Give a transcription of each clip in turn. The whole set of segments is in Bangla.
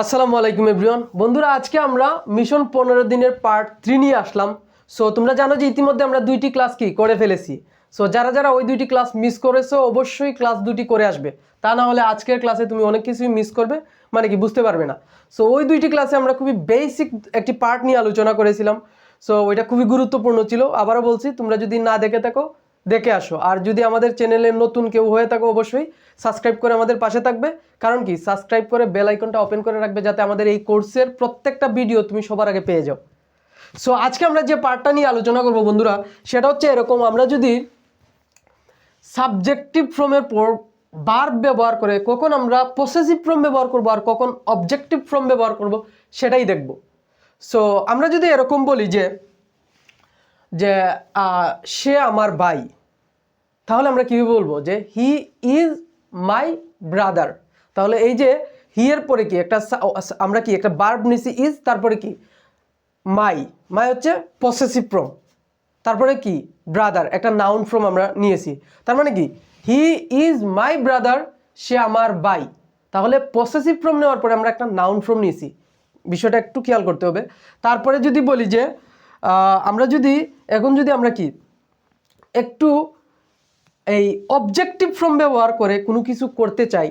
আসসালামু আলাইকুম, এভরিওয়ান। বন্ধুরা, আজকে আমরা মিশন পনেরো দিনের পার্ট থ্রি নিয়ে আসলাম। সো তোমরা জানো যে ইতিমধ্যে আমরা দুইটি ক্লাস কি করে ফেলেছি। সো যারা যারা ওই দুইটি ক্লাস মিস করেছ, অবশ্যই ক্লাস দুটি করে আসবে। তা না হলে আজকের ক্লাসে তুমি অনেক কিছুই মিস করবে মানে কি বুঝতে পারবে না। সো ওই দুইটি ক্লাসে আমরা খুবই বেসিক একটি পার্ট নিয়ে আলোচনা করেছিলাম। সো ওইটা খুবই গুরুত্বপূর্ণ ছিল। আবারও বলছি, তোমরা যদি না দেখে থাকো দেখে আসো। আর যদি আমাদের চ্যানেলে নতুন কেউ হয়ে থাকো, অবশ্যই সাবস্ক্রাইব করে আমাদের পাশে থাকবে। কারণ কি? সাবস্ক্রাইব করে বেল আইকনটা ওপেন করে রাখবে যাতে আমাদের এই কোর্সের প্রত্যেকটা ভিডিও তুমি সবার আগে পেয়ে যাও। সো আজকে আমরা যে পার্টটা নিয়ে আলোচনা করব বন্ধুরা, সেটা হচ্ছে এরকম আমরা যদি সাবজেক্টিভ ফ্রমের পর বার ব্যবহার করে কখন আমরা পসেসিভ ফ্রম ব্যবহার করব আর কখন অবজেক্টিভ ফ্রম ব্যবহার করব, সেটাই দেখব। সো আমরা যদি এরকম বলি যে যে সে আমার ভাই। তাহলে আমরা কীভাবে বলব যে হি ইজ মাই ব্রাদার তাহলে এই যে হি এর পরে কি? একটা সা- আমরা কি একটা বার্ব নিছি ইজ তারপরে কি? মাই মাই হচ্ছে পসেসিভ ফ্রম তারপরে কি? ব্রাদার একটা নাউন ফ্রম আমরা নিয়েছি। তার মানে কি? হি ইজ মাই ব্রাদার সে আমার বাই তাহলে পসেসিভ ফ্রম নেওয়ার পরে আমরা একটা নাউন ফ্রম নিয়েছি। বিষয়টা একটু খেয়াল করতে হবে। তারপরে যদি বলি যে আমরা যদি, এখন যদি আমরা কি, একটু এই অবজেক্টিভ ফ্রম ব্যবহার করে কোনো কিছু করতে চাই,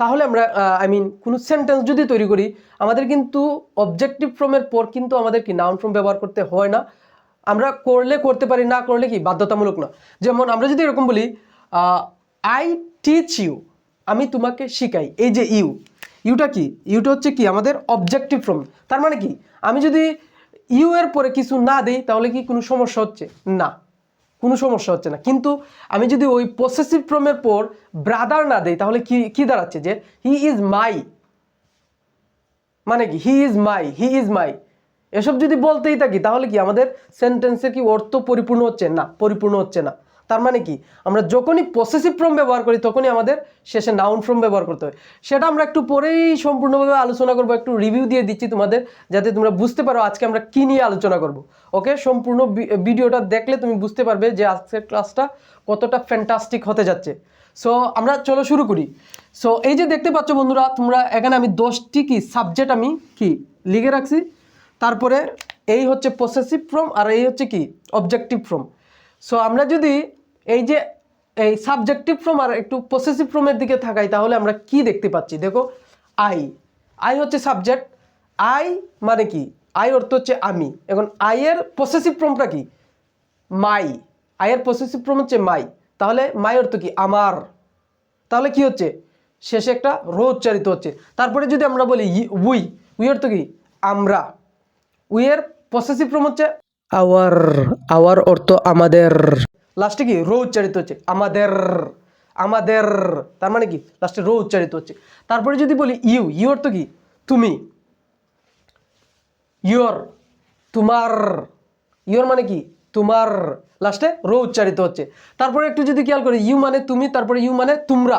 তাহলে আমরা আই মিন কোনো সেন্টেন্স যদি তৈরি করি, আমাদের কিন্তু অবজেক্টিভ ফ্রমের পর কিন্তু আমাদের কি নাউন ফ্রম ব্যবহার করতে হয় না। আমরা করলে করতে পারি, না করলে কি বাধ্যতামূলক না। যেমন আমরা যদি এরকম বলি আই টিচ ইউ আমি তোমাকে শিখাই। এই যে ইউ ইউটা কি? ইউটা হচ্ছে কি আমাদের অবজেক্টিভ ফ্রম তার মানে কি? আমি যদি ইউ এর পরে কিছু না দিই, তাহলে কি কোনো সমস্যা হচ্ছে? না। কোনো সমস্যা হচ্ছে না। কিন্তু আমি যদি ওই পসেসিভ ফ্রমের পর ব্রাদার না দেই, তাহলে কি কি দাঁড়াচ্ছে যে হি ইজ মাই মানে কি? He is my he is my এসব যদি বলতেই থাকি, তাহলে কি আমাদের সেন্টেন্সের কি অর্থ পরিপূর্ণ হচ্ছে? না, পরিপূর্ণ হচ্ছে না। তার মানে কি? আমরা যখনই পসেসিভ ফ্রম ব্যবহার করি, তখনই আমাদের শেষে নাউন ফ্রম ব্যবহার করতে হয়। সেটা আমরা একটু পরেই সম্পূর্ণভাবে আলোচনা করব, একটু রিভিউ দিয়ে দিচ্ছি তোমাদের, যাতে তোমরা বুঝতে পারো আজকে আমরা কী নিয়ে আলোচনা করব। ওকে সম্পূর্ণ ভিডিওটা দেখলে তুমি বুঝতে পারবে যে আজকের ক্লাসটা কতটা ফ্যান্টাস্টিক হতে যাচ্ছে। সো আমরা চলো শুরু করি। সো এই যে দেখতে পাচ্ছ বন্ধুরা, তোমরা এখানে আমি দশটি কি সাবজেক্ট আমি কি লিখে রাখছি। তারপরে এই হচ্ছে পসেসিভ ফ্রম আর এই হচ্ছে কি? অবজেক্টিভ ফ্রম সো আমরা যদি এই যে, এই সাবজেক্টিভ ফ্রম আর একটু পসেসিভ ফ্রমের দিকে থাকাই, তাহলে আমরা কি দেখতে পাচ্ছি? দেখো আই আই হচ্ছে সাবজেক্ট আই মানে কি? আই অর্থ হচ্ছে আমি। এখন আই এর পসেসিভ ফ্রমটা কি? মাই আয়ের পসেসিভ ফ্রম হচ্ছে মাই তাহলে মাই অর্থ কি? আমার। তাহলে কি হচ্ছে? শেষে একটা রো উচ্চারিত হচ্ছে। তারপরে যদি আমরা বলি উই উই অর্থ কি? আমরা। উইয়ের পসেসিভ ফ্রম হচ্ছে আওয়ার আওয়ার অর্থ আমাদের লাস্টে কি? রো উচ্চারিত হচ্ছে। আমাদের আমাদের তার মানে কি? লাস্টে রো উচ্চারিত হচ্ছে। তারপরে যদি বলি ইউ ইউ অর্থ কি? তুমি। ইয়োর তোমার। ইয়োর মানে কি? তোমার। লাস্টে রো উচ্চারিত হচ্ছে। তারপরে একটু যদি খেয়াল করি ইউ মানে তুমি, তারপরে ইউ মানে তোমরা।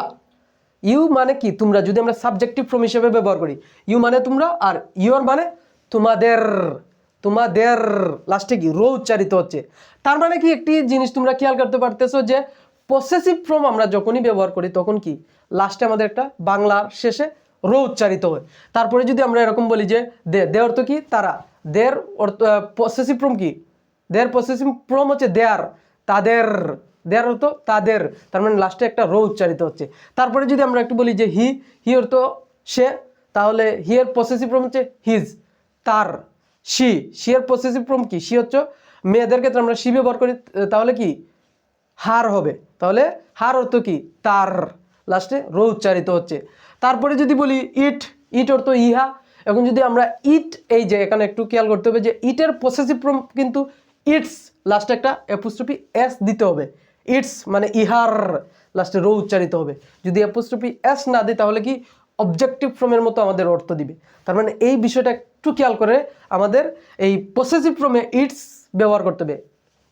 ইউ মানে কি? তোমরা। যদি আমরা সাবজেক্টিভ ফ্রম হিসেবে ব্যবহার করি ইউ মানে তোমরা আর ইয়োর মানে তোমাদের। তোমাদের লাস্টে কি? রো উচ্চারিত হচ্ছে। তার মানে কি একটি জিনিস তোমরা খেয়াল করতে পারতেছো যে পসেসিভ ফ্রম আমরা যখনই ব্যবহার করি তখন কি? লাস্টে আমাদের একটা বাংলার শেষে রো উচ্চারিত হয়। তারপরে যদি আমরা এরকম বলি যে দে দে অর্থ কি? তারা। দের অর্থ পসেসিভ ফ্রম কি? দের পসেসিভ ফ্রম হচ্ছে দেয়ার। তাদের, দেয়ার অর্থ তাদের। তার মানে লাস্টে একটা রো উচ্চারিত হচ্ছে। তারপরে যদি আমরা একটু বলি যে হি হি অর্থ সে, তাহলে হি এর পসেসিভ ফ্রম হচ্ছে হিজ তার। শি শি এর পসেসিভ ফ্রম কি? শি হচ্ছে মেয়েদের ক্ষেত্রে আমরা শি ব্যবহার করি, তাহলে কি? হার হবে। তাহলে হার অর্থ কি? তার। লাস্টে রো উচ্চারিত হচ্ছে। তারপরে যদি বলি ইট ইট অর্থ ইহা। এখন যদি আমরা ইট, এই যে এখানে একটু খেয়াল করতে হবে যে ইটের পসেসিভ ফ্রম কিন্তু ইটস লাস্টে একটা অ্যাপোস্ট্রফি এস দিতে হবে। ইটস মানে ইহার লাস্টে রো উচ্চারিত হবে। যদি অ্যাপোস্ট্রফি এস না দিই তাহলে কি? অবজেক্টিভ ফ্রমের মতো আমাদের অর্থ দিবে। তার মানে এই বিষয়টা একটু খেয়াল করে আমাদের এই পসেসিভ ফ্রমে ইটস ব্যবহার করতে হবে।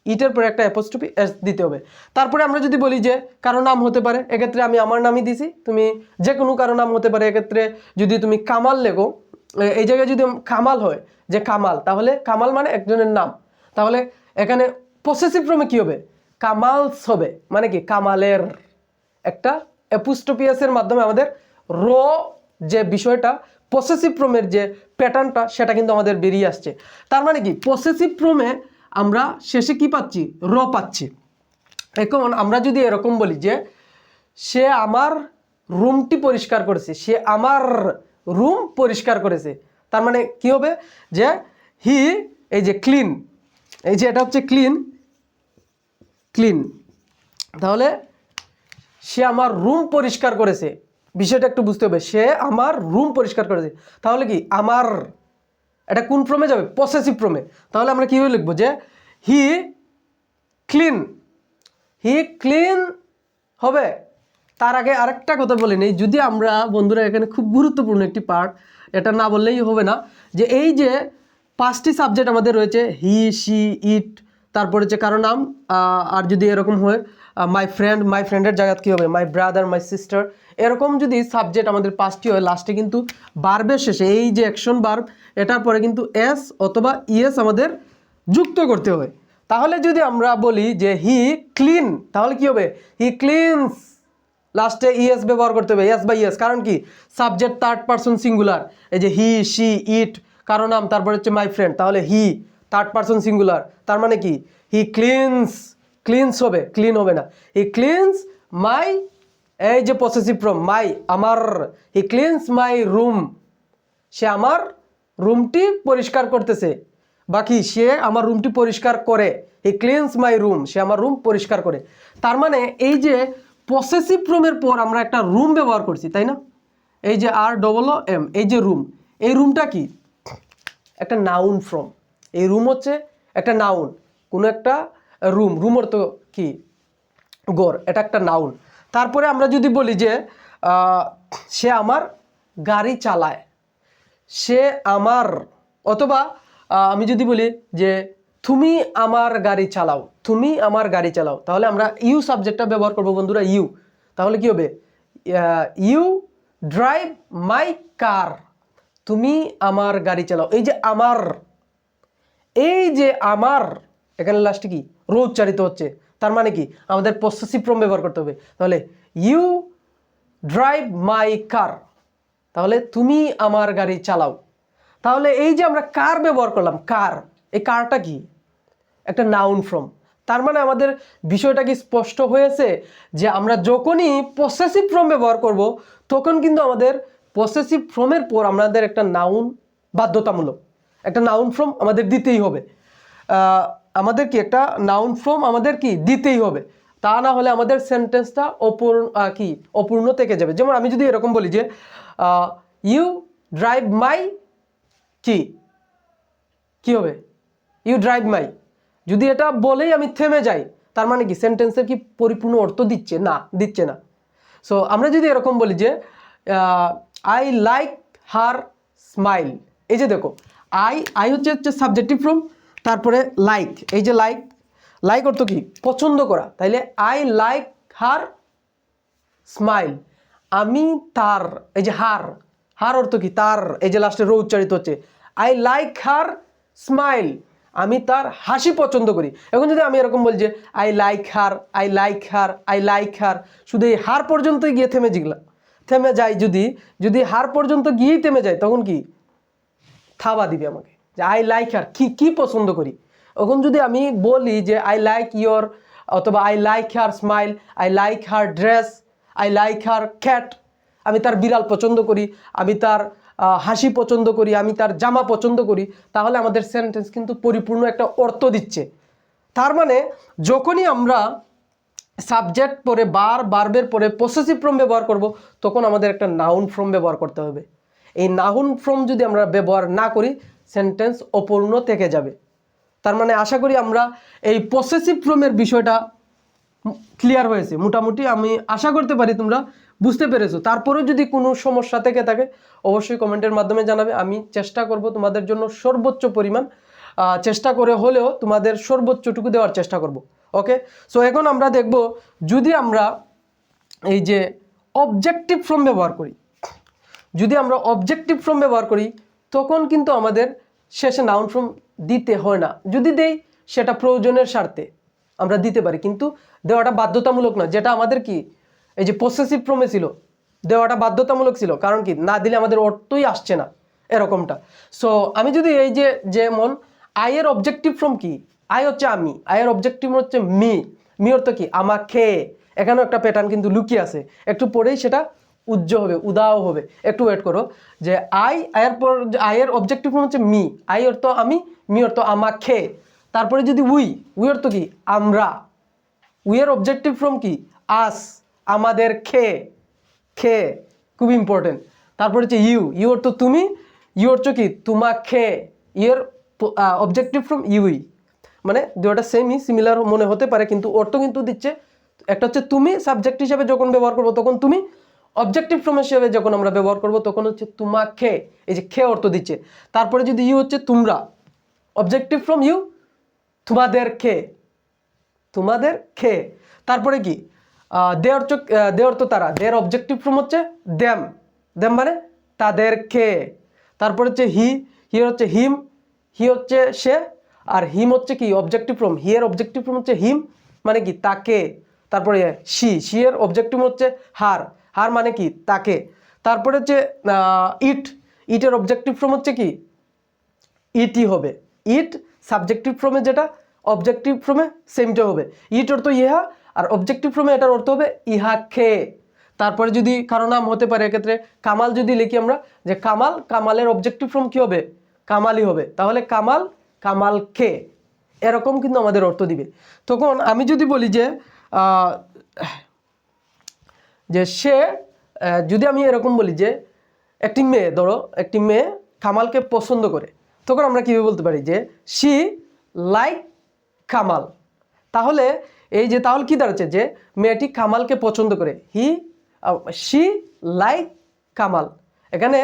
ইটের পরে একটা অ্যাপোস্ট্রফি এস দিতে হবে। তারপরে আমরা যদি বলি যে কারও নাম হতে পারে, এক্ষেত্রে আমি আমার নামই দিছি। তুমি যে কোনো কারও নাম হতে পারে, এক্ষেত্রে যদি তুমি কামাল এ- এই জায়গায় যদি কামাল হয়, যে কামাল, তাহলে কামাল মানে একজনের নাম। তাহলে এখানে পসেসিভ ফ্রমে কী হবে? কামালস হবে। মানে কি? কামালের একটা অ্যাপোস্টপিয়াসের মাধ্যমে আমাদের র যে বিষয়টা পসেসিভ প্রোমের যে প্যাটার্নটা সেটা কিন্তু আমাদের বেরিয়ে আসছে। তার মানে কি? পসেসিভ প্রোমে আমরা শেষে কি পাচ্ছি? র পাচ্ছি। এখন আমরা যদি এরকম বলি যে, সে আমার রুমটি পরিষ্কার করেছে, সে আমার রুম পরিষ্কার করেছে, তার মানে কি হবে? যে হি এই যে ক্লিন এই যে এটা হচ্ছে ক্লিন ক্লিন তাহলে সে আমার রুম পরিষ্কার করেছে। বিষয়টা একটু বুঝতে হবে, সে আমার রুম পরিষ্কার করেছে তাহলে কি? আমার, এটা কোন প্রমে যাবে? পসেসিভ প্রমে তাহলে আমরা কীভাবে লিখব যে হি ক্লিন হি ক্লিন হবে। তার আগে আরেকটা কথা বলে নেই। যদি আমরা, বন্ধুরা, এখানে খুব গুরুত্বপূর্ণ একটি পার্ট এটা না বললেই হবে না, যে এই যে পাঁচটি সাবজেক্ট আমাদের রয়েছে হি সি ইট তারপরে হচ্ছে কারও নাম আর যদি এরকম হয় মাই ফ্রেন্ড মাই ফ্রেন্ডের জায়গা কী হবে? মাই ব্রাদার মাই সিস্টার এরকম যদি সাবজেক্ট আমাদের পাঁচটি হয় লাস্টে কিন্তু বার্বের শেষে, এই যে অ্যাকশন বার্ব এটার পরে কিন্তু এস অথবা ইএস আমাদের যুক্ত করতে হয়। তাহলে যদি আমরা বলি যে হি ক্লিন তাহলে কি হবে? হি ক্লিনস লাস্টে ইএস ব্যবহার করতে হবে এস বাই ইএস কারণ কি? সাবজেক্ট থার্ড পারসন সিঙ্গুলার এই যে হি শি ইট কারও নাম, তারপরে হচ্ছে মাই ফ্রেন্ড তাহলে হি থার্ড পারসন সিঙ্গুলার তার মানে কি? হি ক্লিনস ক্লিনস হবে ক্লিন হবে না। হি ক্লিনস মাই এই যে পসেসিভ ফ্রম মাই আমার হি ক্লিনস মাই রুম সে আমার রুমটি পরিষ্কার করতেছে। বাকি সে আমার রুমটি পরিষ্কার করে। হি ক্লিনস মাই রুম সে আমার রুম পরিষ্কার করে। তার মানে এই যে পসেসিভ রুমের পর আমরা একটা রুম ব্যবহার করছি, তাই না? এই যে আর ডবল ও এম এই যে রুম এই রুমটা কি? একটা নাউন ফ্রম এই রুম হচ্ছে একটা নাউন কোনো একটা রুম রুম অর্থ কি? গড়, এটা একটা নাউন তারপরে আমরা যদি বলি যে সে আমার গাড়ি চালায়। সে আমার, অথবা আমি যদি বলি যে, তুমি আমার গাড়ি চালাও, তুমি আমার গাড়ি চালাও। তাহলে আমরা ইউ সাবজেক্টটা ব্যবহার করব বন্ধুরা, ইউ। তাহলে কি হবে? ইউ ড্রাইভ মাই কার, তুমি আমার গাড়ি চালাও। এই যে আমার, এই যে আমার, এখানে লাস্টে কি? রো উচ্চারিত হচ্ছে। তার মানে কি? আমাদের পসেসিভ ফর্ম ব্যবহার করতে হবে। তাহলে ইউ ড্রাইভ মাই কার তাহলে, তুমি আমার গাড়ি চালাও। তাহলে, এই যে আমরা কার ব্যবহার করলাম কার এই কারটা কি? একটা নাউন ফ্রম তার মানে আমাদের বিষয়টা কি স্পষ্ট হয়েছে? যে আমরা যখনই পসেসিভ ফ্রম ব্যবহার করব, তখন কিন্তু আমাদের পসেসিভ ফ্রমের পর আমাদের একটা নাউন বাধ্যতামূলক। একটা নাউন ফ্রম আমাদের দিতেই হবে। আমাদের কি একটা নাউন ফর্ম আমাদের কি দিতেই হবে। তা না হলে আমাদের সেন্টেন্সটা অপূর্ণ কি, অপূর্ণ থেকে যাবে। যেমন আমি যদি এরকম বলি যে ইউ ড্রাইভ মাই কি? কি হবে? ইউ ড্রাইভ মাই যদি এটা বলেই আমি থেমে যাই, তার মানে কি সেন্টেন্সের কি পরিপূর্ণ অর্থ দিচ্ছে? না দিচ্ছে না। সো আমরা যদি এরকম বলি যে আই লাইক হার স্মাইল এই যে দেখো আই আই হচ্ছে হচ্ছে সাবজেক্টিভ ফ্রম তারপরে লাইক এই যে লাইক লাইক অর্থ কি? পছন্দ করা। তাইলে আই লাইক হার স্মাইল আমি তার, এই যে হার হার অর্থ কি? তার, এই যে লাস্টে রো উচ্চারিত হচ্ছে। আই লাইক হার স্মাইল আমি তার হাসি পছন্দ করি। এখন যদি আমি এরকম বলি যে I like her I like her I like her শুধু এই হার পর্যন্ত গিয়ে থেমে জিগলাম থেমে যাই যদি যদি হার পর্যন্ত গিয়েই থেমে যায়, তখন কি? থাবা দিবে আমাকে। যে আই লাইক হার কি কি পছন্দ করি? এখন যদি আমি বলি যে আই লাইক ইয়োর অথবা I like her smile I like her dress I like her cat আমি তার বিড়াল পছন্দ করি, আমি তার হাসি পছন্দ করি, আমি তার জামা পছন্দ করি, তাহলে আমাদের সেন্টেন্স কিন্তু পরিপূর্ণ একটা অর্থ দিচ্ছে। তার মানে যখনই আমরা সাবজেক্ট পরে বার বার্বের পরে পসেসিভ ফর্ম ব্যবহার করব, তখন আমাদের একটা নাউন ফর্ম ব্যবহার করতে হবে। এই নাউন ফর্ম যদি আমরা ব্যবহার না করি সেন্টেন্স অপূর্ণ থেকে যাবে। তার মানে আশা করি আমরা এই পসেসিভ ফ্রমের বিষয়টা ক্লিয়ার হয়েছে। মোটামুটি আমি আশা করতে পারি তোমরা বুঝতে পেরেছ। তারপরেও যদি কোনো সমস্যা থেকে থাকে, অবশ্যই কমেন্টের মাধ্যমে জানাবে। আমি চেষ্টা করব তোমাদের জন্য সর্বোচ্চ পরিমাণ চেষ্টা করে হলেও তোমাদের সর্বোচ্চটুকু দেওয়ার চেষ্টা করব। ওকে সো এখন আমরা দেখব, যদি আমরা এই যে অবজেক্টিভ ফর্ম ব্যবহার করি, যদি আমরা অবজেক্টিভ ফর্ম ব্যবহার করি, তখন কিন্তু আমাদের শেষে নাউন ফর্ম দিতে হয় না। যদি দেই, সেটা প্রয়োজনের স্বার্থে আমরা দিতে পারি। কিন্তু দেওয়াটা বাধ্যতামূলক না যেটা আমাদের কি, এই যে পসেসিভ ফর্মে ছিল, দেওয়াটা বাধ্যতামূলক ছিল। কারণ কি, না দিলে আমাদের অর্থই আসছে না এরকমটা। সো আমি যদি এই যে, যেমন আয়ের অবজেক্টিভ ফ্রম কি? আয় হচ্ছে আমি। আয়ের অবজেক্টিভ হচ্ছে মি মি অর্থ কি? আমাকে। এখানেও একটা প্যাটার্ন কিন্তু লুকিয়ে আছে। একটু পরেই সেটা উজ্জ্বল হবে, উদাও হবে। একটু ওয়েট করো যে আই আয়ের পর আয়ের অবজেক্টিভ হচ্ছে মি আই অর্থ আমি মি অর্থ আমাকে। তারপরে যদি উই উই অর্থ কি? আমরা। উইয়ের অবজেক্টিভ ফ্রম কি? আস আমাদের খে খে খুব ইম্পর্টেন্ট তারপরে হচ্ছে ইউ ইউ অর্থ তুমি ইউ অর্থ কি? তোমাকে। ইয়ের অবজেক্টিভ ফ্রম ইউই মানে দুটা সেমই সিমিলার মনে হতে পারে, কিন্তু অর্থ কিন্তু দিচ্ছে। একটা হচ্ছে তুমি সাবজেক্ট হিসাবে যখন ব্যবহার করব, তখন তুমি অবজেক্টিভ ফ্রম হিসেবে যখন আমরা ব্যবহার করব, তখন হচ্ছে তোমাকে, এই যে খে অর্থ দিচ্ছে। তারপরে যদি ইউ হচ্ছে তোমরা অবজেক্টিভ ফ্রম ইউ তোমাদের খে তোমাদের খে। তারপরে কি? দে অর্থ দে অর্থ তারা দের অবজেক্টিভ ফ্রম হচ্ছে দেম দেম মানে তাদের খে। তারপরে হচ্ছে হি হি হচ্ছে হিম হি হচ্ছে সে, আর হিম হচ্ছে কি? অবজেক্টিভ ফ্রম হি এর অবজেক্টিভ ফ্রম হচ্ছে হিম মানে কি? তাকে। তারপরে শি শি এর অবজেক্টিভ হচ্ছে হার হার মানে কি? তাকে। তারপরে হচ্ছে ইট ইটের অবজেক্টিভ ফ্রম হচ্ছে কি? ইটই হবে। ইট সাবজেক্টিভ ফ্রমে যেটা অবজেক্টিভ ফ্রমে সেমটা হবে। ইট অর্থ ইহা, আর অবজেক্টিভ ফ্রমে এটার অর্থ হবে ইহা খে তারপরে যদি কারও নাম হতে পারে, এক্ষেত্রে কামাল যদি লিখি আমরা, যে কামাল, কামালের অবজেক্টিভ ফ্রম কি হবে? কামালই হবে। তাহলে কামাল কামাল খে এরকম কিন্তু আমাদের অর্থ দিবে। তখন আমি যদি বলি যে যে সে যদি আমি এরকম বলি যে একটি মেয়ে, ধরো একটি মেয়ে কামালকে পছন্দ করে, তখন আমরা কীভাবে বলতে পারি যে সি লাইক কামাল? তাহলে এই যে তাহলে কী দাঁড়াচ্ছে যে মেয়েটি কামালকে পছন্দ করে, হি সি লাইক কামাল। এখানে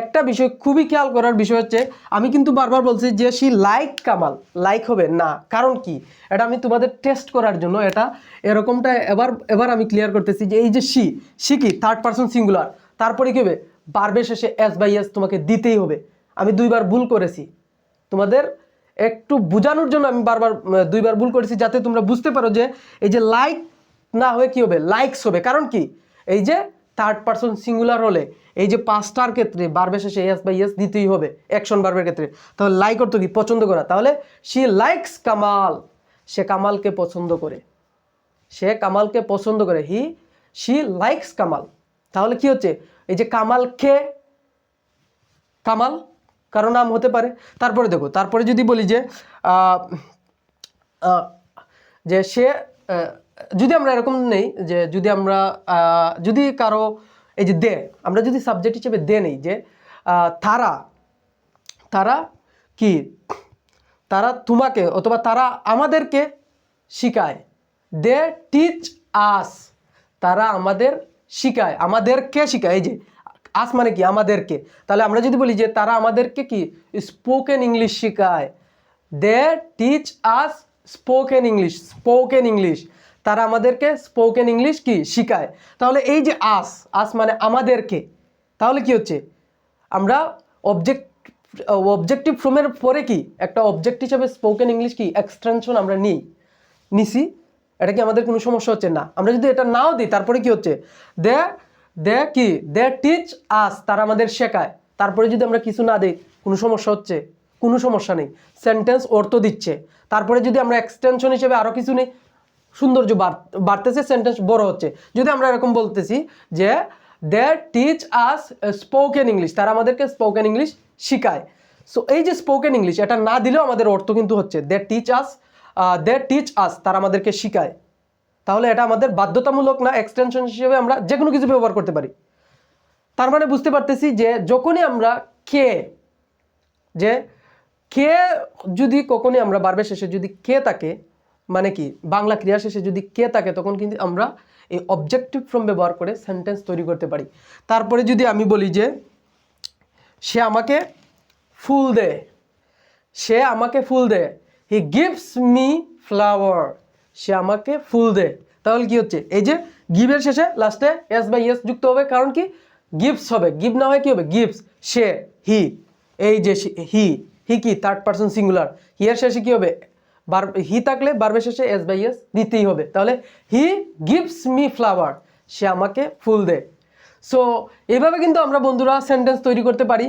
একটা বিষয় খুবই খেয়াল করার বিষয় হচ্ছে, আমি কিন্তু বারবার বলছি যে শি লাইক কামাল লাইক হবে না। কারণ কি? এটা আমি তোমাদের টেস্ট করার জন্য এটা এরকমটা এবার এবার আমি ক্লিয়ার করতেছি যে এই যে শি শি কি? থার্ড পার্সন সিঙ্গুলার তারপরে কি হবে? বারবে শেষে এস বাই এস তোমাকে দিতেই হবে। আমি দুইবার ভুল করেছি। তোমাদের একটু বোঝানোর জন্য আমি বারবার দুইবার ভুল করেছি যাতে তোমরা বুঝতে পারো যে এই যে লাইক না হয়ে কি হবে? লাইকস হবে। কারণ কি? এই যে থার্ড পার্সন সিঙ্গুলার হলে এই যে পাঁচটার ক্ষেত্রে বারবে শেষে এস বাই এস দিতেই হবে অ্যাকশন বারবের ক্ষেত্রে। তাহলে লাইক অর্থ কি? পছন্দ করা। তাহলে সি লাইকস কামাল সে কামালকে পছন্দ করে। সে কামালকে পছন্দ করে। হি শি লাইকস কামাল তাহলে কি হচ্ছে? এই যে কামালকে কামাল কারও নাম হতে পারে। তারপরে দেখো, তারপরে যদি বলি যে যে সে যদি আমরা এরকম নেই যে যদি আমরা যদি কারও এই যে দে, আমরা যদি সাবজেক্ট হিসেবে দে নেই, যে তারা তারা কি? তারা তোমাকে অথবা তারা আমাদেরকে শিখায়। দে টিচ আস তারা আমাদের শিখায়, আমাদেরকে শিখায়। এই যে আস মানে কি? আমাদেরকে। তাহলে আমরা যদি বলি যে, তারা আমাদেরকে কি? স্পোকেন ইংলিশ শিখায়। They teach us spoken English spoken English তারা আমাদেরকে স্পোকেন ইংলিশ কি? শিখায়। তাহলে এই যে আস আস মানে আমাদেরকে, তাহলে কি হচ্ছে? আমরা অবজেক্ট অবজেক্টিভ ফ্রমের পরে কি? একটা অবজেক্ট হিসাবে স্পোকেন ইংলিশ কি? এক্সটেনশন আমরা নিই। নিছি, এটা কি আমাদের কোনো সমস্যা হচ্ছে? না। আমরা যদি এটা নাও দিই, তারপরে কি হচ্ছে? দে দে কি? দে টিচ আস তারা আমাদের শেখায়। তারপরে যদি আমরা কিছু না দিই, কোনো সমস্যা হচ্ছে? কোনো সমস্যা নেই। সেন্টেন্স অর্থ দিচ্ছে। তারপরে যদি আমরা এক্সটেনশন হিসেবে আরও কিছু নেই সৌন্দর্য বাড়- বাড়তেছে সেন্টেন্স বড় হচ্ছে। যদি আমরা এরকম বলতেছি যে they teach us spoken English তারা আমাদেরকে স্পোকেন ইংলিশ শিখায়। সো এই যে স্পোকেন ইংলিশ এটা না দিলেও আমাদের অর্থ কিন্তু হচ্ছে দে টিচ আস দে টিচ আস তারা আমাদেরকে শিখায়। তাহলে এটা আমাদের বাধ্যতামূলক না এক্সটেনশন হিসেবে আমরা যে কোনো কিছু ব্যবহার করতে পারি। তার মানে বুঝতে পারতেছি যে, যখনই আমরা কে যে, কে যদি কখনই আমরা বারবে শেষে যদি কে থাকে মানে কি, বাংলা ক্রিয়া শেষে যদি কে থাকে, তখন কিন্তু আমরা এই অবজেক্টিভ ফ্রম ব্যবহার করে সেন্টেন্স তৈরি করতে পারি। তারপরে যদি আমি বলি যে, সে আমাকে ফুল দেয় সে আমাকে ফুল দেয় হি গিভস মি ফ্লাওয়ার, সে আমাকে ফুল দেয় তাহলে কি হচ্ছে? এই যে, গিভের শেষে লাস্টে এস বাই এস যুক্ত হবে, কারণ কি? গিফটস হবে। গিভ না হয় কি হবে? গিফটস সে, হি। এই যে হি। হি কি? থার্ড পার্সন সিঙ্গুলার হি এর শেষে কি হবে? বার হি থাকলে বারবের শেষে এস বাই এস দিতেই হবে। তাহলে হি গিভস মি ফ্লাওয়ার সে আমাকে ফুল দেয়। সো এইভাবে কিন্তু আমরা বন্ধুরা সেন্টেন্স তৈরি করতে পারি।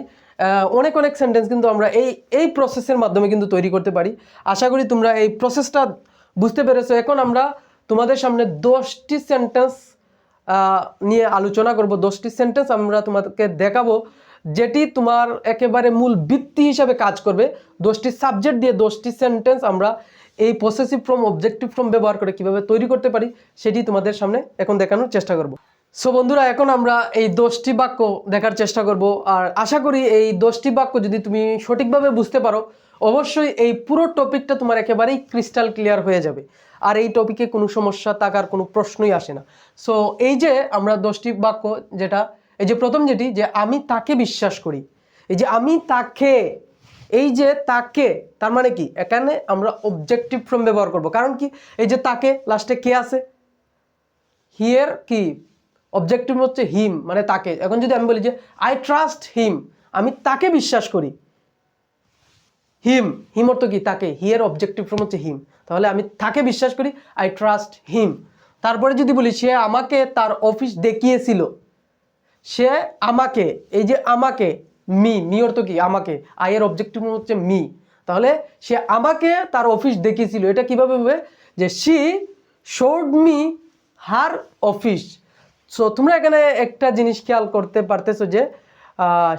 অনেক অনেক সেন্টেন্স কিন্তু আমরা এই এই প্রসেসের মাধ্যমে কিন্তু তৈরি করতে পারি। আশা করি তোমরা এই প্রসেসটা বুঝতে পেরেছ। এখন আমরা তোমাদের সামনে দশটি সেন্টেন্স নিয়ে আলোচনা করব। দশটি সেন্টেন্স আমরা তোমাদেরকে দেখাবো। যেটি তোমার একেবারে মূল ভিত্তি হিসাবে কাজ করবে। দশটি সাবজেক্ট দিয়ে দশটি সেন্টেন্স আমরা এই পসেসিভ ফ্রম অবজেক্টিভ ফ্রম ব্যবহার করে কীভাবে তৈরি করতে পারি, সেটি তোমাদের সামনে এখন দেখানোর চেষ্টা করব। সো বন্ধুরা, এখন আমরা এই দশটি বাক্য দেখার চেষ্টা করব আর আশা করি এই দশটি বাক্য যদি তুমি সঠিকভাবে বুঝতে পারো, অবশ্যই এই পুরো টপিকটা তোমার একেবারেই ক্রিস্টাল ক্লিয়ার হয়ে যাবে। আর এই টপিকে কোনো সমস্যা থাকার কোনো প্রশ্নই আসে না। সো এই যে আমরা দশটি বাক্য যেটা এই যে প্রথম যেটি, যে আমি তাকে বিশ্বাস করি। এই যে আমি তাকে, এই যে তাকে, তার মানে কি? এখানে আমরা অবজেক্টিভ ফ্রম ব্যবহার করব। কারণ কি? এই যে তাকে লাস্টে কে আছে? হিয়ার কি? অবজেক্টিভ হচ্ছে হিম মানে তাকে। এখন যদি আমি বলি যে আই ট্রাস্ট হিম আমি তাকে বিশ্বাস করি। হিম হিম অর্থ কি? তাকে। হিয়ের অবজেক্টিভ ফর্ম হচ্ছে হিম তাহলে আমি তাকে বিশ্বাস করি আই ট্রাস্ট হিম তারপরে যদি বলি, সে আমাকে তার অফিস দেখিয়েছিল। সে আমাকে, এই যে আমাকে, মি মি অর্থ কি? আমাকে। আয়ের অবজেক্টিভ হচ্ছে মি। তাহলে সে আমাকে তার অফিস দেখিয়েছিল। এটা কীভাবে হবে? যে she showed me her office so তোমরা এখানে একটা জিনিস খেয়াল করতে পারতেছো যে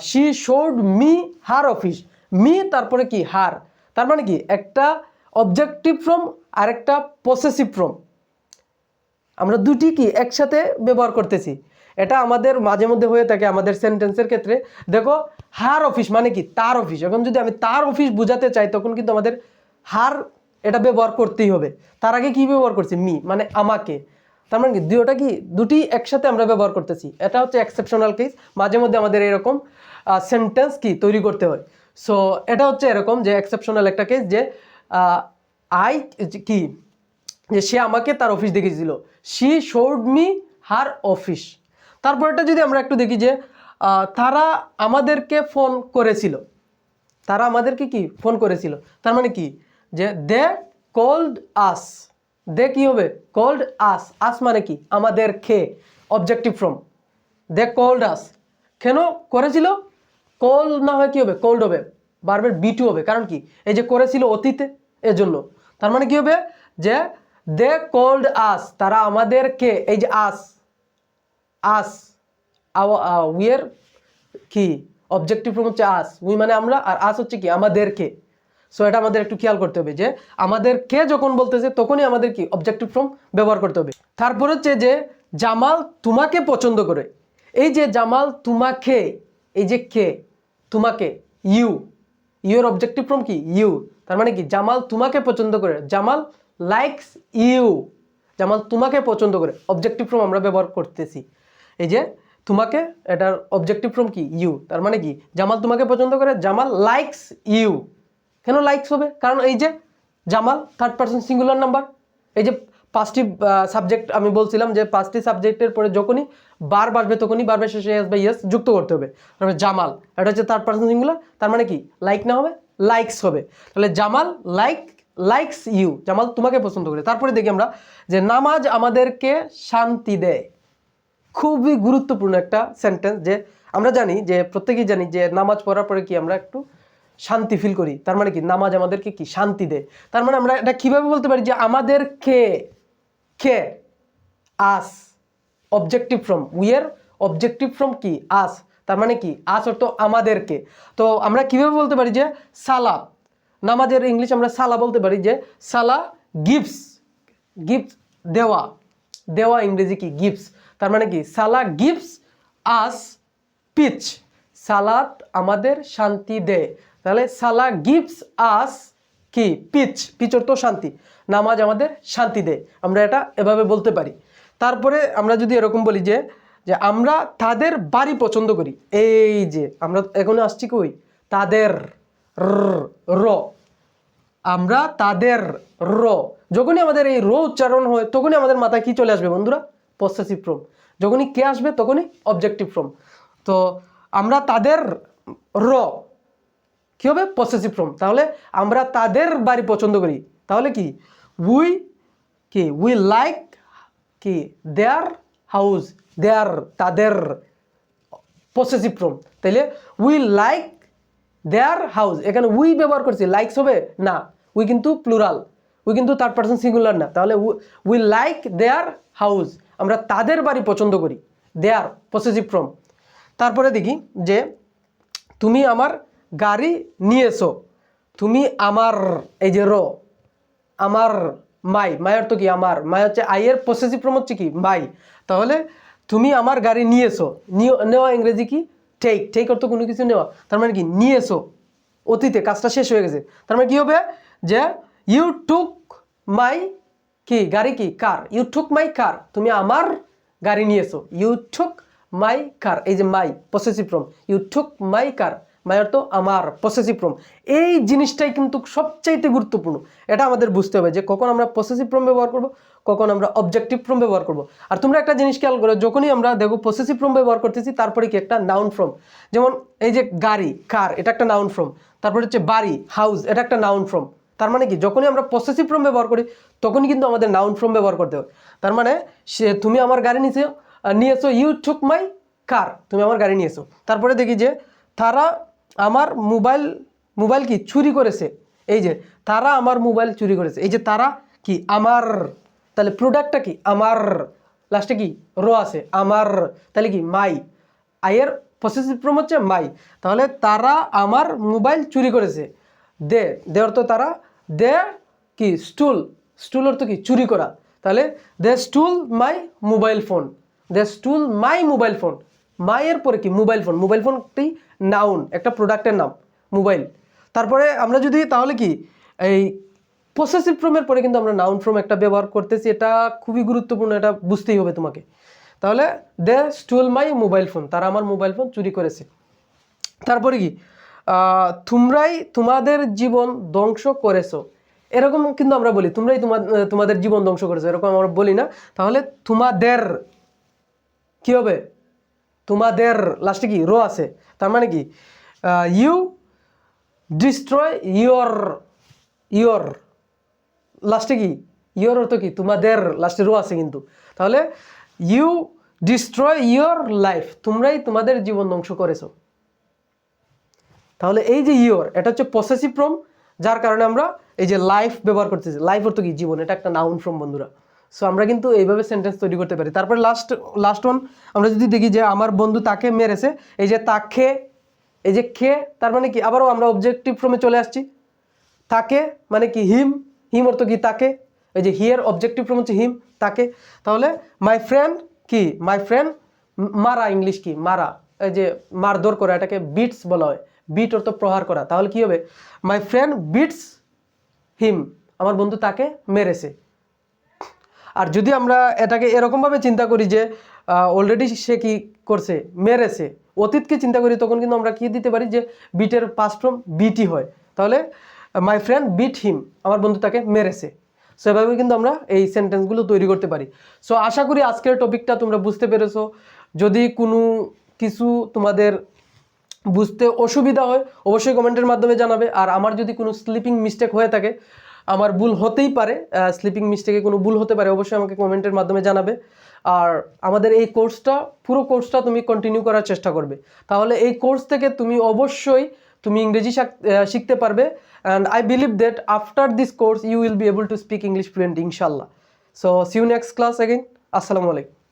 she showed me her office me তারপরে কি? হার তার মানে কি? একটা অবজেক্টিভ ফ্রম আর একটা পসেসিভ ফ্রম আমরা দুটি কি? একসাথে ব্যবহার করতেছি। এটা আমাদের মাঝে মধ্যে হয়ে থাকে আমাদের সেন্টেন্সের ক্ষেত্রে। দেখো হার অফিস মানে কি? তার অফিস এখন যদি আমি তার অফিস বোঝাতে চাই, তখন কিন্তু আমাদের হার এটা ব্যবহার করতেই হবে। তার আগে কি ব্যবহার করছি? মি মানে আমাকে। তার মানে কি? দুটোটা কি? দুটি একসাথে আমরা ব্যবহার করতেছি। এটা হচ্ছে এক্সেপশনাল কেস মাঝে মধ্যে আমাদের এরকম সেন্টেন্স কি তৈরি করতে হয়। সো এটা হচ্ছে এরকম যে এক্সেপশনাল একটা কেস যে আই কি? যে সে আমাকে তার অফিস দেখিয়েছিল she showed me her office তারপরটা যদি আমরা একটু দেখি যে তারা আমাদেরকে ফোন করেছিল। তারা আমাদেরকে কি? ফোন করেছিল। তার মানে কি? যে দে কল্ড আস দে কি হবে? কল্ড আস আস মানে কি? আমাদের খে objective from they called us কেন করেছিল? কল না হয় কি হবে? কোল্ড হবে। বারবার বিটু হবে। কারণ কি? এই যে করেছিল অতীতে, এজন্য। তার মানে কি হবে? যে দে কোল্ড আস তারা আমাদেরকে, এই যে আস আস উইয়ের কি? অবজেক্টিভ ফর্ম হচ্ছে আস উই মানে আমরা আর আস হচ্ছে কি? আমাদেরকে। সো এটা আমাদের একটু খেয়াল করতে হবে যে, আমাদেরকে যখন বলতেছে, তখনই আমাদের কি? অবজেক্টিভ ফর্ম ব্যবহার করতে হবে। তারপর হচ্ছে যে, জামাল তোমাকে পছন্দ করে। এই যে জামাল তোমাকে, এই যে কে? তোমাকে ইউ ইউর অবজেক্টিভ ফর্ম কি? ইউ তার মানে কি? জামাল তোমাকে পছন্দ করে। জামাল লাইকস ইউ জামাল তোমাকে পছন্দ করে। অবজেক্টিভ ফর্ম আমরা ব্যবহার করতেছি। এই যে তোমাকে এটার অবজেক্টিভ ফ্রম কি? ইউ তার মানে কি? জামাল তোমাকে পছন্দ করে? জামাল লাইকস ইউ কেন লাইকস হবে? কারণ এই যে Jamal third person singular number এই যে পাঁচটি সাবজেক্ট আমি বলছিলাম যে পাঁচটি সাবজেক্টের পরে যখনই বার বাড়বে তখনই বারবার শেষে এস বা ইয়েস যুক্ত করতে হবে। তারপরে জামাল, এটা হচ্ছে থার্ড পার্সন সিঙ্গুলার তার মানে কি? লাইক না হবে লাইকস হবে। তাহলে Jamal like likes you Jamal তোমাকে পছন্দ করে। তারপরে দেখি আমরা যে নামাজ আমাদেরকে শান্তি দেয়। খুবই গুরুত্বপূর্ণ একটা সেন্টেন্স যে আমরা জানি যে, প্রত্যেকেই জানি যে, নামাজ পড়ার পরে কি আমরা একটু শান্তি ফিল করি? তার মানে কি? নামাজ আমাদেরকে কি? শান্তি দেয়। তার মানে আমরা এটা কীভাবে বলতে পারি যে, আমাদের কে? কে? আস অবজেক্টিভ ফ্রম উইয়ের অবজেক্টিভ ফ্রম কি? আস তার মানে কি? আস অর্থ আমাদেরকে তো আমরা কীভাবে বলতে পারি যে সালা নামাজের ইংলিশ আমরা সালা বলতে পারি যে সালা গিফটস গিফট দেওয়া। দেওয়া ইংরেজি কি? গিফটস তার মানে কি? সালা গিফটস আস পিচ। সালাত আমাদের শান্তি দেয় তাহলে সালা গিফটস আস কি? পিচ। পিচ অর্থ শান্তি। নামাজ আমাদের শান্তি দেয় আমরা এটা এভাবে বলতে পারি। তারপরে আমরা যদি এরকম বলি যে যে আমরা তাদের বাড়ি পছন্দ করি। এই যে, আমরা এখন আসছি কই? তাদের র। আমরা তাদের র। যখনই আমাদের এই র উচ্চারণ হয়, তখনই আমাদের মাথায় কি চলে আসবে বন্ধুরা? পসেসিভ ফ্রম যখনই কে আসবে, তখনই অবজেক্টিভ ফ্রম তো আমরা তাদের র, কী হবে? পসেসিভ ফ্রম তাহলে আমরা তাদের বাড়ি পছন্দ করি। তাহলে কি? উই কি? উই লাইক কি? দেয়ার হাউস দেয়ার তাদের পসেসিভ ফ্রম তাইলে উই লাইক দেয়ার হাউস এখানে উই ব্যবহার করছি। লাইকস হবে? না। উই কিন্তু প্লুরাল উই কিন্তু থার্ড পার্সন সিঙ্গুলার না। তাহলে উই লাইক দেয়ার হাউস আমরা তাদের বাড়ি পছন্দ করি। দেয়ার পসেসিভ ফ্রম তারপরে দেখি যে, তুমি আমার গাড়ি নিয়ে এসো তুমি আমার, এই যে র, আমার মাই। মাই অর্থ কি আমার? মাই হচ্ছে আইয়ের পসেসিভ ফ্রম হচ্ছে কি? মাই। তাহলে তুমি আমার গাড়ি নিয়ে এসো নেওয়া ইংরেজি কি? টেক টেক অর্থ কোনো কিছু নেওয়া। তার মানে কি? নিয়ে এসো অতীতে কাজটা শেষ হয়ে গেছে। তার মানে কি হবে? যে ইউ টুক মাই কি? গাড়ি কি? কার? ইউ টুক মাই কার তুমি আমার গাড়ি নিয়ে এসো ইউ টুক মাই কার এই যে my possessive form you took my car my অর্থ আমার পসেসিভ ফর্ম এই জিনিসটাই কিন্তু সবচাইতে গুরুত্বপূর্ণ। এটা আমাদের বুঝতে হবে যে কখন আমরা পসেসিভ ফর্ম ব্যবহার করব, কখন আমরা অবজেক্টিভ ফর্ম ব্যবহার করব। আর তোমরা একটা জিনিস খেয়াল করো, যখনই আমরা দেখো পসেসিভ ফর্ম ব্যবহার করতেছি, তারপরে কি একটা নাউন ফর্ম যেমন এই যে গাড়ি কার এটা একটা নাউন ফর্ম তারপরে হচ্ছে বাড়ি হাউস এটা একটা নাউন ফর্ম তার মানে কি? যখনই আমরা পসেসিভ ফর্ম ব্যবহার করি, তখনই কিন্তু আমাদের নাউন ফর্ম ব্যবহার করতে হবে তার মানে সে, তুমি আমার গাড়ি নিয়েছো নিয়েছো ইউ টুক মাই কার তুমি আমার গাড়ি নিয়েছো। তারপরে দেখি যে তারা আমার মোবাইল মোবাইল কি? চুরি করেছে। এই যে তারা আমার মোবাইল চুরি করেছে। এই যে তারা কি? আমার। তাহলে প্রোডাক্টটা কি? আমার। লাস্টে কি? র আছে। আমার। তাহলে কি? মাই আয়ের পসেসিভ ফর্ম হচ্ছে মাই তাহলে তারা আমার মোবাইল চুরি করেছে। দে দে অর্থ তারা, দে কি, স্টুল স্টুল অর্থ কি, চুরি করা। তাহলে, they stole my mobile phone, they stole my mobile phone. মায়ের পরে কি, মোবাইল ফোন, মোবাইল ফোনটি নাউন, একটা প্রোডাক্টের নাম, মোবাইল। তারপরে আমরা যদি, তাহলে কি, এই পসেসিভ ফ্রমের পরে কিন্তু আমরা নাউন ফ্রম একটা ব্যবহার করতেছি, এটা খুবই গুরুত্বপূর্ণ, এটা বুঝতেই হবে তোমাকে। তাহলে, they stole my mobile phone, তারা আমার মোবাইল ফোন চুরি করেছে। তারপরে কি তোমরাই তোমাদের জীবন ধ্বংস করেছ। এরকম কিন্তু আমরা বলি, তোমরাই তোমার- তোমাদের জীবন ধ্বংস করেছ, এরকম আমরা বলি না। তাহলে তোমাদের কি হবে? তোমাদের লাস্টে কি? রো আছে। তার মানে কি? ইউ ডিস্ট্রয় ইয়োর ইয়োর লাস্টে কি? ইয়োর অর্থ কি? তোমাদের লাস্টে রো আছে কিন্তু। তাহলে ইউ ডিস্ট্রয় ইয়োর লাইফ তোমরাই তোমাদের জীবন ধ্বংস করেছ। তাহলে এই যে ইয়োর এটা হচ্ছে পসেসিভ ফ্রম যার কারণে আমরা এই যে লাইফ ব্যবহার করতেছি। লাইফ অর্থ কি? জীবন। এটা একটা নাউন ফ্রম বন্ধুরা। সো আমরা কিন্তু এইভাবে সেন্টেন্স তৈরি করতে পারি। তারপরে লাস্ট লাস্ট ওয়ান আমরা যদি দেখি যে আমার বন্ধু তাকে মেরেছে, এই যে তাকে, এই যে খে তার মানে কি? আবারও আমরা অবজেক্টিভ ফ্রমে চলে আসছি। তাকে মানে কি? হিম হিম অর্থ কি? তাকে। এই যে হিয়ার অবজেক্টিভ ফ্রম হচ্ছে হিম তাকে। তাহলে মাই ফ্রেন্ড কি? মাই ফ্রেন্ড মারা ইংলিশ কি? মারা। এই যে মারধর করা, এটাকে বিটস বলা হয়। বিট অর্থ প্রহার করা। তাহলে কি হবে? মাই ফ্রেন্ড বিটস হিম আমার বন্ধু তাকে মেরেছে। আর যদি আমরা এটাকে এরকমভাবে চিন্তা করি যে অলরেডি সে কি করছে? মেরেছে। অতীতকে চিন্তা করি, তখন কিন্তু আমরা কি দিতে পারি যে বিটের পাস্ট ফ্রম বিটি হয়। তাহলে মাই ফ্রেন্ড বিট হিম আমার বন্ধু তাকে মেরেছে। সো এভাবে কিন্তু আমরা এই সেন্টেন্সগুলো তৈরি করতে পারি। সো আশা করি আজকের টপিকটা তোমরা বুঝতে পেরেছ। যদি কোনো কিছু তোমাদের বুঝতে অসুবিধা হয়, অবশ্যই কমেন্টের মাধ্যমে জানাবে। আর আমার যদি কোনো স্লিপিং মিস্টেক হয়ে থাকে, আমার ভুল হতেই পারে স্লিপিং মিস্টেকে কোনো ভুল হতে পারে, অবশ্যই আমাকে কমেন্টের মাধ্যমে জানাবে। আর আমাদের এই কোর্সটা পুরো কোর্সটা তুমি কন্টিনিউ করার চেষ্টা করবে। তাহলে এই কোর্স থেকে তুমি অবশ্যই তুমি ইংরেজি শিখতে পারবে। And I believe that after this course you will be able to speak English fluent ইনশাল্লাহ so see you next class again আসসালামু আলাইকুম।